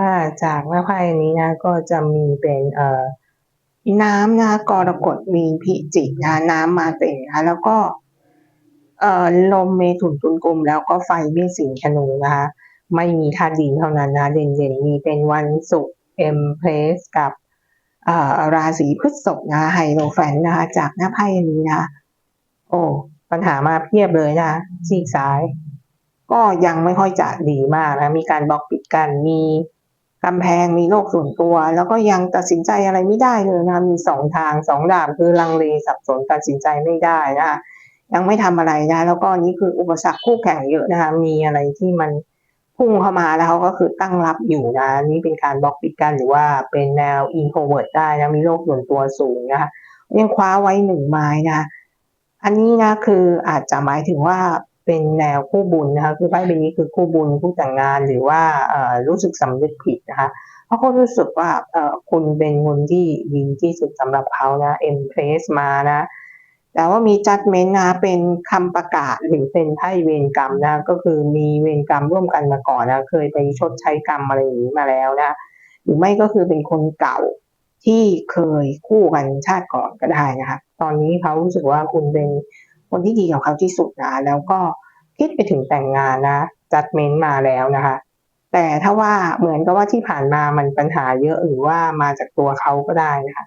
ค่ะ จากหน้าไพ่นี้นะก็จะมีเป็นเอ่อน้ำนะกรกฎมีพิจิกนะน้ำมาเต็งนะแล้วก็เอ่อลมเมถุนตุลกลมแล้วก็ไฟเมษสิงห์ธนูนะคะไม่มีธาตุดินเท่านั้นนะเด่นๆมีเป็นวันศุกร์เอ็มเพลสกับเอ่อราศีพฤษภนะไฮโลแฟนนะคะจากหน้าไพ่นี้นะโอ้ปัญหามาเพียบเลยนะซีกซ้าย ก็ยังไม่ค่อยจะดีมากนะ มีการบล็อกปิดกัน มีกำแพง มีโลกส่วนตัว แล้วก็ยังตัดสินใจอะไรไม่ได้เลยนะ มีสองทางสองด่าบคือลังเลสับสนตัดสินใจไม่ได้นะคะยังไม่ทำอะไรนะ แล้วก็นี่คืออุปสรรคคู่แข่งเยอะนะคะ มีอะไรที่มันพุ่งเข้ามาแล้วเขาก็คือตั้งรับอยู่นะ นี่เป็นการบล็อกปิดกันหรือว่าเป็นแนว introvert ได้นะ มีโลกส่วนตัวสูงนะคะยังคว้าไว้หนึ่งไม้นะ อันนี้นะคืออาจจะหมายถึงว่า เป็นแนวคู่บุญนะคะคือไพ่ใบนี้คือคู่บุญคู่แต่งงานหรือว่ารู้สึกสำนึกผิดนะคะเพราะเขารู้สึกว่าคุณเป็นคนที่ดีที่สุดสำหรับเขานะเอ็มเพรสมานะแต่ว่ามีจัดเมนนะเป็นคำประกาศหรือเป็นไพ่เวรกรรมนะก็คือมีเวรกรรมร่วมกันมาก่อนนะเคยไปชดใช้กรรมอะไรอย่างนี้มาแล้วนะหรือไม่ก็คือเป็นคนเก่าที่เคยคู่กันชาติก่อนก็ได้นะคะตอนนี้เขารู้สึกว่าคุณเป็นคนที่ดีกับเขาที่สุดนะแล้วก็ คิดไปถึงแต่งงานนะจัดเมนต์มาแล้วนะคะ แต่ถ้าว่าเหมือนกับว่าที่ผ่านมามันปัญหาเยอะหรือว่ามาจากตัวเขาก็ได้นะคะ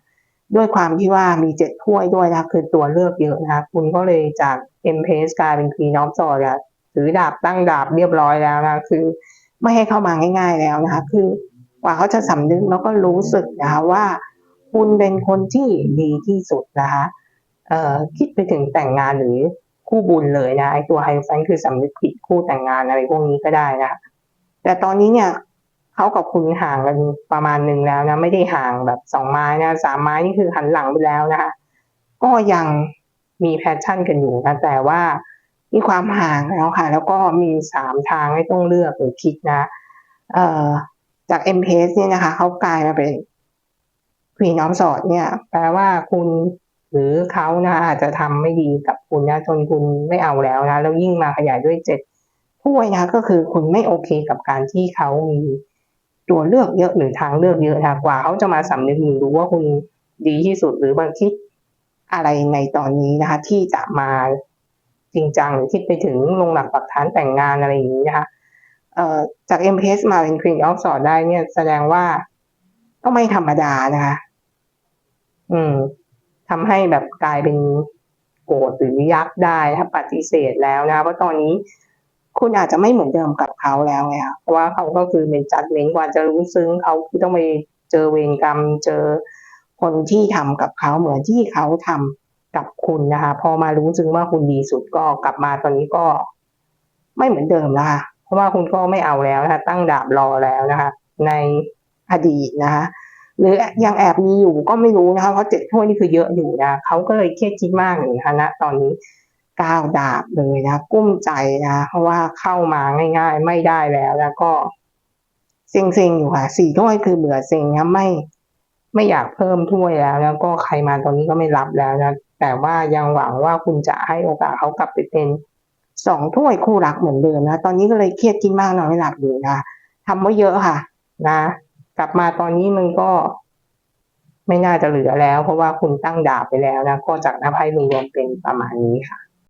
ด้วยความที่ว่ามีเจ็ดถ้วยด้วยนะคือตัวเลือกเยอะนะคะคุณก็เลยจากเอ็มเพสกลายเป็นคีนอฟจอร์อะถือดาบตั้งดาบเรียบร้อยแล้วนะคือไม่ให้เข้ามาง่าย ๆแล้วนะคะ คือกว่าเขาจะสำนึกแล้วก็รู้สึกนะคะว่า คุณเป็นคนที่ดีที่สุดนะคะเอ่อคิดไปถึงแต่งงานหรือ คู่บุญเลยนะไอตัวไฮแฟนคือสำนึกผิดคู่แต่งงานอะไรพวกนี้ก็ได้นะแต่ตอนนี้เนี่ยเขากับคุณห่างกันประมาณหนึ่งแล้วนะ ไม่ได้ห่างแบบสองไม้นะสามไม้นี่คือหันหลังไปแล้วนะคะก็ยังมีแพชชั่นกันอยู่นะแต่ว่ามีความห่างแล้วค่ะ แล้วก็มีสามทางให้ต้องเลือกหรือคิดนะ เอ่อจาก m p เนี่ยนะคะเขากลายมาเป็น Queen of Swords เนี่ย แปลว่าคุณ หรือเขานะอาจจะทำไม่ดีกับคุณนะจนคุณไม่เอาแล้วนะแล้วยิ่งมาขยายด้วยเจ็ดถ้วยนะก็คือคุณไม่โอเคกับการที่เขามีตัวเลือกเยอะหรือทางเลือกเยอะนะกว่าเขาจะมาสำนึกหรือรู้ว่าคุณดีที่สุดหรือบางคิดอะไรในตอนนี้นะคะ ที่จะมาจริงจังหรือคิดไปถึงลงหลักปักฐานแต่งงานอะไรอย่างนี้นะคะเอ่อจาก m p s มาเป็น Queen of Swords ได้เนี่ยแสดงว่าก็ไม่ธรรมดานะคะ อืม ทำให้แบบกลายเป็นโกรธหรือยักษ์ได้ถ้าปฏิเสธแล้วนะเพราะตอนนี้คุณอาจจะไม่เหมือนเดิมกับเขาแล้วไงคะเพราะว่าเขาก็คือเป็นจัดเม้นกว่าจะรู้ซึ้งเขาคือต้องไปเจอเวรกรรม เจอคนที่ทำกับเขาเหมือนที่เขาทำกับคุณนะคะ พอมารู้ซึ้งว่าคุณดีสุดก็กลับมาตอนนี้ก็ ไม่เหมือนเดิมนะคะเพราะว่าคุณก็ไม่เอาแล้วนะคะตั้งดาบรอแล้วนะคะ ในอดีตนะคะ หรือยังแอบมีอยู่ก็ไม่รู้นะคะเพราะเจ็ดถ้วยนี่คือเยอะอยู่นะเขาก็เลยเครียดคิดมากอยู่นะคะณตอนนี้ก้าวดาบเลยนะกุ้มใจนะเพราะว่าเข้ามาง่าย ๆ ไม่ได้แล้ว แล้วก็เซ็งๆอยู่ค่ะสี่ถ้วยคือเบื่อเซ็งนะไม่ ไม่อยากเพิ่มถ้วยแล้ว แล้วก็ใครมาตอนนี้ก็ไม่รับแล้วนะแต่ว่ายังหวังว่าคุณจะให้โอกาสเขากลับไปเป็นสองถ้วยคู่รักเหมือนเดิมนะตอนนี้ก็เลยเครียดกินมากนอนไม่หลับอยู่นะทำไว้เยอะค่ะ นะ กลับมาตอนนี้มันก็ไม่น่าจะเหลือแล้ว เพราะว่าคุณตั้งดาบไปแล้วนะ ก็จากหน้าไพ่รวมเป็นประมาณนี้ค่ะ